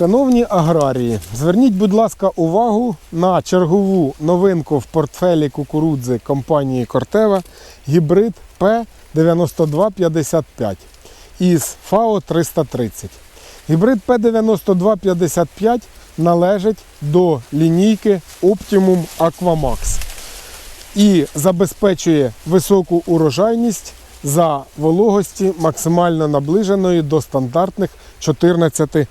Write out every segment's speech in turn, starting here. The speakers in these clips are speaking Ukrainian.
Шановні аграрії, зверніть, будь ласка, увагу на чергову новинку в портфелі кукурудзи компанії Кортева гібрид P9255 із FAO 330. Гібрид P9255 належить до лінійки Optimum Aquamax і забезпечує високу урожайність за вологості максимально наближеної до стандартних 14%.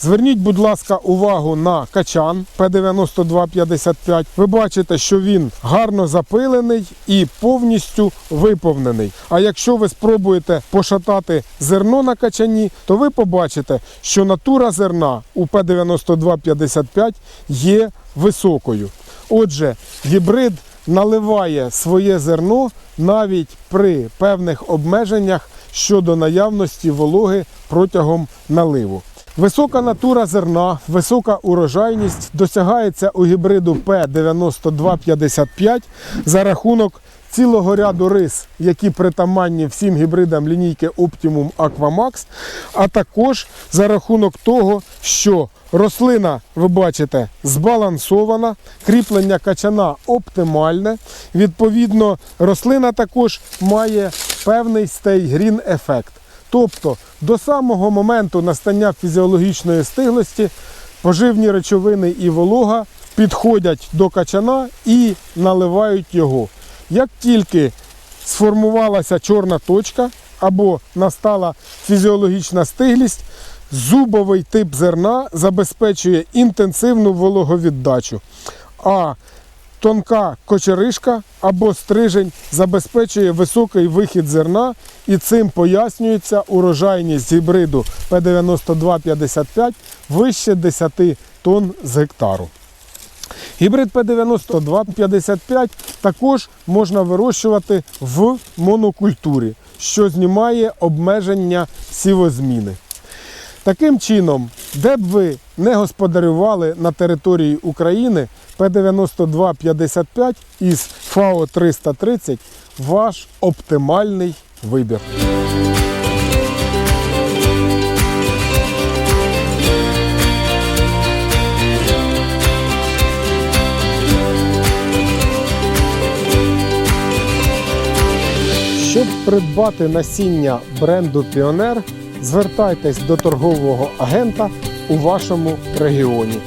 Зверніть, будь ласка, увагу на качан P9255. Ви бачите, що він гарно запилений і повністю виповнений. А якщо ви спробуєте пошатати зерно на качані, то ви побачите, що натура зерна у P9255 є високою. Отже, гібрид наливає своє зерно навіть при певних обмеженнях щодо наявності вологи протягом наливу. Висока натура зерна, висока урожайність досягається у гібриду P9255 за рахунок цілого ряду рис, які притаманні всім гібридам лінійки Optimum Aquamax, а також за рахунок того, що рослина, ви бачите, збалансована, кріплення качана оптимальне. Відповідно, рослина також має певний стейгрін ефект. Тобто до самого моменту настання фізіологічної стиглості поживні речовини і волога підходять до качана і наливають його. Як тільки сформувалася чорна точка або настала фізіологічна стиглість, зубовий тип зерна забезпечує інтенсивну вологовіддачу. А тонка кочеришка або стрижень забезпечує високий вихід зерна і цим пояснюється урожайність гібриду P9255 вище 10 тонн з гектару. Гібрид P9255 також можна вирощувати в монокультурі, що знімає обмеження сівозміни. Таким чином, де б ви не господарювали на території України, P9255 із FAO 330 ваш оптимальний вибір. Щоб придбати насіння бренду Піонер, звертайтесь до торгового агента у вашому регіоні.